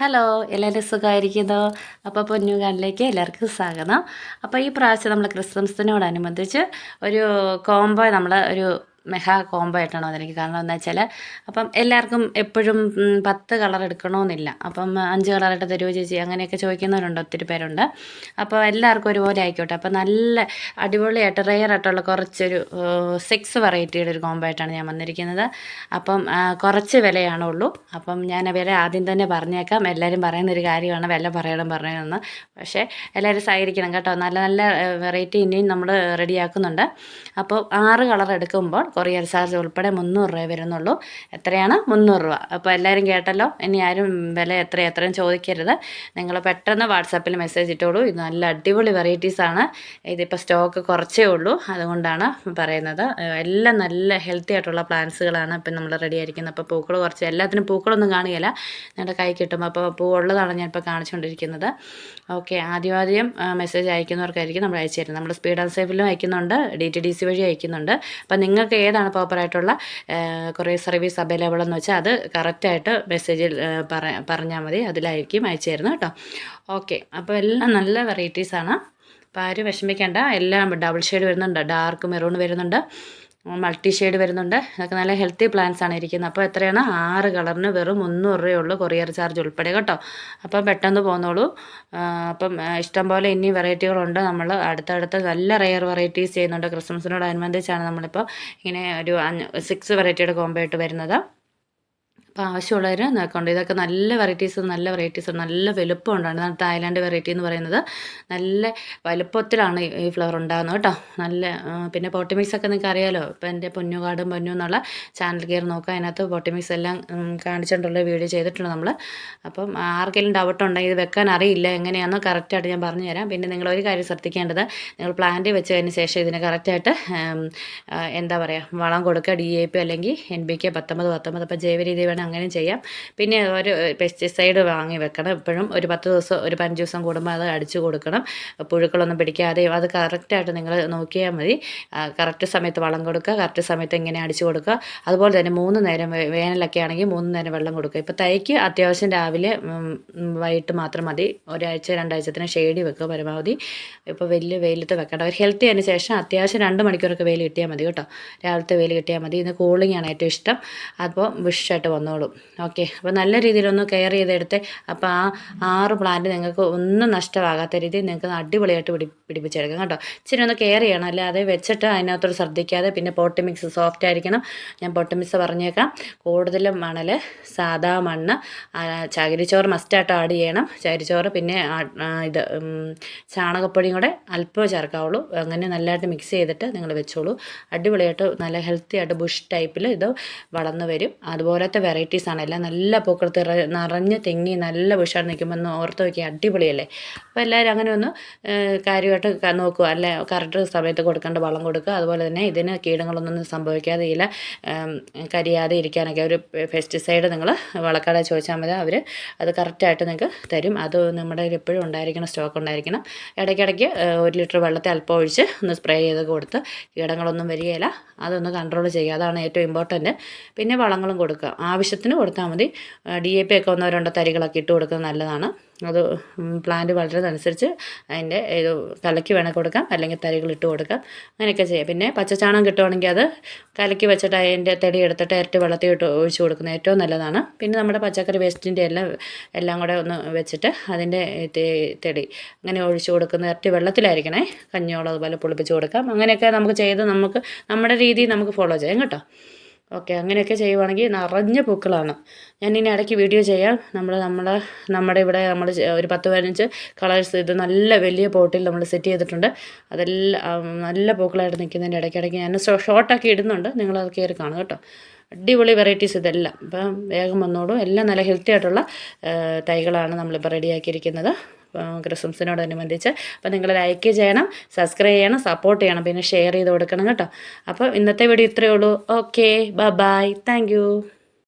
Hello എല്ലാവരും സുഖമായിരിക്കുന്നു? അപ്പോൾ പൊന്നു കാലിലേക്ക് എല്ലാവർക്കും സ്വാഗതം. അപ്പോൾ ഈ പ്രാവശ്യം നമ്മൾ ക്രിസ്മസിനോടനുബന്ധിച്ച് ഒരു കോംബോ നമ്മൾ ഒരു മെഹാ കോംബോ ആയിട്ടാണ് വന്നിരിക്കുന്നത് കാരണം എന്താ വെച്ചാൽ അപ്പം എല്ലാവർക്കും എപ്പോഴും പത്ത് കളർ എടുക്കണമെന്നില്ല. അപ്പം അഞ്ച് കളറായിട്ട് തരുമോ ചേച്ചി? അങ്ങനെയൊക്കെ ചോദിക്കുന്നവരുണ്ട് ഒത്തിരി പേരുണ്ട്. അപ്പോൾ എല്ലാവർക്കും ഒരുപോലെ ആയിക്കോട്ടെ. അപ്പം നല്ല അടിപൊളിയായിട്ട് റെയർ ആയിട്ടുള്ള കുറച്ചൊരു സിക്സ് വെറൈറ്റിയുടെ ഒരു കോംബോ ആയിട്ടാണ് ഞാൻ വന്നിരിക്കുന്നത്. അപ്പം കുറച്ച് വിലയാണുള്ളൂ അപ്പം ഞാൻ വില ആദ്യം തന്നെ പറഞ്ഞേക്കാം. എല്ലാവരും പറയുന്നൊരു കാര്യമാണ് വില പറയണം പറയണമെന്ന്. പക്ഷേ എല്ലാവരും സഹകരിക്കണം കേട്ടോ. നല്ല നല്ല വെറൈറ്റി ഇനിയും നമ്മൾ റെഡിയാക്കുന്നുണ്ട് അപ്പോൾ ആറ് കളർ എടുക്കുമ്പോൾ കൊറിയർ ചാർജ് ഉൾപ്പെടെ മുന്നൂറ് രൂപ വരുന്നുള്ളൂ. എത്രയാണ്? മുന്നൂറ് രൂപ. അപ്പോൾ എല്ലാവരും കേട്ടല്ലോ? ഇനി ആരും വില എത്ര എത്രയും ചോദിക്കരുത്. നിങ്ങൾ പെട്ടെന്ന് വാട്സാപ്പിൽ മെസ്സേജ് ഇട്ടോളൂ. ഇത് നല്ല അടിപൊളി വെറൈറ്റീസ് ആണ്. ഇതിപ്പോൾ സ്റ്റോക്ക് കുറച്ചേ ഉള്ളൂ. അതുകൊണ്ടാണ് പറയുന്നത്. എല്ലാം നല്ല ഹെൽത്തി ആയിട്ടുള്ള പ്ലാന്റ്സുകളാണ് ഇപ്പം നമ്മൾ റെഡി ആയിരിക്കുന്നത്. അപ്പോൾ പൂക്കൾ കുറച്ച് എല്ലാത്തിനും പൂക്കളൊന്നും കാണുകയില്ല നിങ്ങളുടെ കൈ കിട്ടും അപ്പോൾ പൂ ഉള്ളതാണ് ഞാനിപ്പോൾ കാണിച്ചുകൊണ്ടിരിക്കുന്നത് ഓക്കെ ആദ്യം ആദ്യം മെസ്സേജ് അയക്കുന്നവർക്കായിരിക്കും നമ്മൾ അയച്ചു തരുന്നത്. നമ്മൾ സ്പീഡ് ആൻഡ് സേഫിലും അയക്കുന്നുണ്ട്. ഡി ടി ഡി സി വഴി അയക്കുന്നുണ്ട്. അപ്പം നിങ്ങൾക്ക് ഏതാണ് പ്രോപ്പറായിട്ടുള്ള കുറേ സർവീസ് അവൈലബിൾ എന്ന് വെച്ചാൽ അത് കറക്റ്റായിട്ട് മെസ്സേജിൽ പറ പറഞ്ഞാൽ മതി. അതിലായിരിക്കും അയച്ചു തരുന്നത് കേട്ടോ. ഓക്കെ അപ്പോൾ എല്ലാം നല്ല വെറൈറ്റീസാണ് അപ്പോൾ ആരും വിഷമിക്കേണ്ട. എല്ലാം ഡബിൾ ഷെയ്ഡ് വരുന്നുണ്ട്. ഡാർക്ക് മെറൂൺ വരുന്നുണ്ട്. മൾട്ടി ഷെയ്ഡ് വരുന്നുണ്ട്. അതൊക്കെ നല്ല ഹെൽത്തി പ്ലാന്റ്സ് ആണ് ഇരിക്കുന്നത്. അപ്പോൾ എത്രയാണ്? ആറ് കളറിന് വെറും മുന്നൂറ് രൂപയേ ഉള്ളൂ കൊറിയർ ചാർജ് ഉൾപ്പെടെ കേട്ടോ. അപ്പം പെട്ടെന്ന് പോന്നോളൂ. ആ, അപ്പം ഇഷ്ടംപോലെ ഇഷ്ടം പോലെ ഇനി വെറൈറ്റികളുണ്ട് നമ്മൾ അടുത്തടുത്ത് നല്ല റെയർ വെറൈറ്റീസ് ചെയ്യുന്നുണ്ട്. ക്രിസ്മസിനോടനുബന്ധിച്ചാണ് നമ്മളിപ്പോൾ ഇങ്ങനെ ഒരു സിക്സ് വെറൈറ്റിയുടെ കോമ്പോ ആയിട്ട് വരുന്നത്. അപ്പോൾ ആവശ്യമുള്ളവർ നോക്കണ്ട ഇതൊക്കെ നല്ല വെറൈറ്റീസ് നല്ല വെറൈറ്റീസ് നല്ല വലുപ്പം ഉണ്ടാണ് തായ്ലാൻഡ് വെറൈറ്റി എന്ന് പറയുന്നത്. നല്ല വലുപ്പത്തിലാണ് ഈ- ഫ്ലവർ ഉണ്ടാകുന്നത് കേട്ടോ. നല്ല പിന്നെ പോട്ടിമിക്സ് ഒക്കെ നിങ്ങൾക്ക് അറിയാലോ. ഇപ്പം എന്റെ പൊന്നുകാടും പൊന്നു എന്നുള്ള ചാനൽ കയറി നോക്കുക. അതിനകത്ത് പോട്ടിമിക്സ് എല്ലാം കാണിച്ചിട്ടുള്ള വീഡിയോ ചെയ്തിട്ടുണ്ട് നമ്മൾ അപ്പം ആർക്കെങ്കിലും ഡൗട്ട് ഉണ്ടെങ്കിൽ ഇത് വെക്കാൻ അറിയില്ല എങ്ങനെയാണെന്ന് കറക്റ്റായിട്ട് ഞാൻ പറഞ്ഞു തരാം. പിന്നെ നിങ്ങൾ ഒരു കാര്യം ശ്രദ്ധിക്കേണ്ടത്. നിങ്ങൾ പ്ലാന്റ് വെച്ചതിന് ശേഷം ഇതിന് കറക്റ്റായിട്ട് എന്താ പറയുക വളം കൊടുക്കുക. ഡി എ പി അല്ലെങ്കിൽ എൻ ബി കെ പത്തൊമ്പത് പത്തൊമ്പത്. അപ്പോൾ ജൈവ രീതി വേണം അങ്ങനെയും ചെയ്യാം. പിന്നെ ഒരു പെസ്റ്റിസൈഡ് വാങ്ങി വെക്കണം. എപ്പോഴും ഒരു പത്ത് ദിവസം ഒരു പതിനഞ്ച് ദിവസം കൂടുമ്പോൾ അത് അടിച്ചു കൊടുക്കണം. പുഴുക്കളൊന്നും പിടിക്കാതെയും അത് കറക്റ്റായിട്ട് നിങ്ങൾ നോക്കിയാൽ മതി. കറക്റ്റ് സമയത്ത് വളം കൊടുക്കുക കറക്റ്റ് സമയത്ത് ഇങ്ങനെ അടിച്ചു കൊടുക്കുക. അതുപോലെ തന്നെ മൂന്ന് നേരം വേനലൊക്കെ ആണെങ്കിൽ മൂന്ന് നേരം വെള്ളം കൊടുക്കുക. ഇപ്പോൾ തൈക്ക് അത്യാവശ്യം രാവിലെ വൈകിട്ട് മാത്രം മതി. ഒരാഴ്ച രണ്ടാഴ്ചത്തിന് ഷെയ്ഡി വെക്കുക പരമാവധി. ഇപ്പോൾ വലിയ വെയിലത്ത് വെക്കണം ഒരു ഹെൽത്തി അതിന് ശേഷം അത്യാവശ്യം രണ്ട് മണിക്കൂറൊക്കെ വെയിൽ കിട്ടിയാൽ മതി കേട്ടോ. രാവിലത്തെ വെയിൽ കിട്ടിയാൽ മതി. ഇന്ന് കൂളിംഗ് ആണ് ഏറ്റവും ഇഷ്ടം. അപ്പോൾ ബുഷായിട്ട് വന്നോളും ഓക്കെ അപ്പോൾ നല്ല രീതിയിലൊന്ന് കെയർ ചെയ്തെടുത്ത് അപ്പോൾ ആ ആറ് പ്ലാന്റ് നിങ്ങൾക്ക് ഒന്നും നഷ്ടമാകാത്ത രീതിയിൽ നിങ്ങൾക്ക് അടിപൊളിയായിട്ട് പിടി പിടിപ്പിച്ചെടുക്കാം കേട്ടോ. ഇച്ചിരി ഒന്ന് കെയർ ചെയ്യണം. അല്ലാതെ വെച്ചിട്ട് അതിനകത്തോട് ശ്രദ്ധിക്കാതെ പിന്നെ പോട്ട് മിക്സ് സോഫ്റ്റ് ആയിരിക്കണം. ഞാൻ പോട്ട് മിക്സ് പറഞ്ഞേക്കാം. കൂടുതലും മണൽ സാധാ മണ്ണ് ചകിരിച്ചോറ് മസ്റ്റായിട്ട് ആഡ് ചെയ്യണം. ചകിരിച്ചോറ് പിന്നെ ഇത് ചാണകപ്പൊടിയും കൂടെ അല്പം ചേർക്കാവുള്ളൂ. അങ്ങനെ നല്ലതായിട്ട് മിക്സ് ചെയ്തിട്ട് നിങ്ങൾ വെച്ചോളൂ. അടിപൊളിയായിട്ട് നല്ല ഹെൽത്തി ആയിട്ട് ബുഷ് ടൈപ്പിൽ ഇത് വളർന്നു വരും. അതുപോലത്തെ വെറൈറ്റീസ് ആണ്. എല്ലാം നല്ല പൂക്കൾ തിറ നിറഞ്ഞ് തെങ്ങി നല്ല വിഷാട് നിൽക്കുമ്പോൾ ഓർത്ത് നോക്കി അടിപൊളിയല്ലേ? അപ്പോൾ എല്ലാവരും അങ്ങനെ ഒന്ന് കാര്യമായിട്ട് നോക്കുക. അല്ലെ കറക്റ്റ് സമയത്ത് കൊടുക്കേണ്ട വളം കൊടുക്കുക. അതുപോലെ തന്നെ ഇതിന് കീടങ്ങളൊന്നും സംഭവിക്കാതെ ഇല്ല കരിയാതെ ഇരിക്കാനൊക്കെ ഒരു പെസ്റ്റിസൈഡ് നിങ്ങൾ വളക്കട ചോദിച്ചാൽ മതി. അവർ അത് കറക്റ്റായിട്ട് നിങ്ങൾക്ക് തരും. അത് നമ്മുടെ എപ്പോഴും ഉണ്ടായിരിക്കണം സ്റ്റോക്ക് ഉണ്ടായിരിക്കണം. ഇടയ്ക്കിടയ്ക്ക് ഒരു ലിറ്റർ വെള്ളത്തെ അല്പം ഒഴിച്ച് ഒന്ന് സ്പ്രേ ചെയ്ത് കൊടുത്ത് കീടങ്ങളൊന്നും വരികയില്ല. അതൊന്ന് കൺട്രോൾ ചെയ്യുക. അതാണ് ഏറ്റവും ഇമ്പോർട്ടന്റ് പിന്നെ വളങ്ങളും കൊടുക്കുക. ആവശ്യത്തിന് കൊടുത്താൽ മതി. ഡി എ പി ഒക്കെ ഒന്നോ രണ്ടോ തരികളൊക്കെ ഇട്ട് കൊടുക്കുന്നത് നല്ലതാണ്. അത് പ്ലാന്റ് വളരുന്നതനുസരിച്ച് അതിന്റെ ഇത് കലക്കി വേണേൽ കൊടുക്കാം. അല്ലെങ്കിൽ തരികൾ ഇട്ട് കൊടുക്കാം. അങ്ങനെയൊക്കെ ചെയ്യാം. പിന്നെ പച്ചച്ചാണകം കിട്ടുവാണെങ്കിൽ അത് കലക്കി വെച്ചിട്ട് അതിന്റെ തെടി എടുത്തിട്ട് ഇരട്ടി വെള്ളത്തിൽ ഇട്ട് ഒഴിച്ച് കൊടുക്കുന്നത് ഏറ്റവും നല്ലതാണ്. പിന്നെ നമ്മുടെ പച്ചക്കറി വേസ്റ്റിന്റെ എല്ലാം എല്ലാം കൂടെ ഒന്ന് വെച്ചിട്ട് അതിന്റെ തെടി അങ്ങനെ ഒഴിച്ച് കൊടുക്കുന്ന ഇരട്ടി വെള്ളത്തിലായിരിക്കണേ. കഞ്ഞോളം അതുപോലെ പുളിപ്പിച്ച് കൊടുക്കാം. അങ്ങനെയൊക്കെ നമുക്ക് ചെയ്ത് നമുക്ക് നമ്മുടെ രീതി നമുക്ക് ഫോളോ ചെയ്യാം കേട്ടോ. ഓക്കെ അങ്ങനെയൊക്കെ ചെയ്യുവാണെങ്കിൽ നിറഞ്ഞ പൂക്കളാണ്. ഞാൻ ഇനി ഇടയ്ക്ക് വീഡിയോ ചെയ്യാം. നമ്മൾ നമ്മളെ നമ്മുടെ ഇവിടെ നമ്മൾ ഒരു പത്ത് പതിനഞ്ച് കളേഴ്സ് ഇത് നല്ല വലിയ പോട്ടിൽ നമ്മൾ സെറ്റ് ചെയ്തിട്ടുണ്ട്. അതെല്ലാം നല്ല പൂക്കളായിട്ട് നിൽക്കുന്നതിന്റെ ഇടയ്ക്കിടയ്ക്ക് ഞാൻ ഷോർട്ടാക്കി ഇടുന്നുണ്ട്. നിങ്ങളത് കയറി കാണും കേട്ടോ. അടിപൊളി വെറൈറ്റീസ് ഇതെല്ലാം. അപ്പം വേഗം വന്നോളൂ. എല്ലാം നല്ല ഹെൽത്തി ആയിട്ടുള്ള തൈകളാണ് നമ്മളിപ്പോൾ റെഡിയാക്കിയിരിക്കുന്നത്. ക്രിസ്മസിനോടനുബന്ധിച്ച് അപ്പോൾ നിങ്ങൾ ലൈക്ക് ചെയ്യണം സബ്സ്ക്രൈബ് ചെയ്യണം സപ്പോർട്ട് ചെയ്യണം പിന്നെ ഷെയർ ചെയ്ത് കൊടുക്കണം കേട്ടോ. അപ്പോൾ ഇന്നത്തെ വീഡിയോ ഇത്രയേ ഉള്ളൂ. Okay bye thank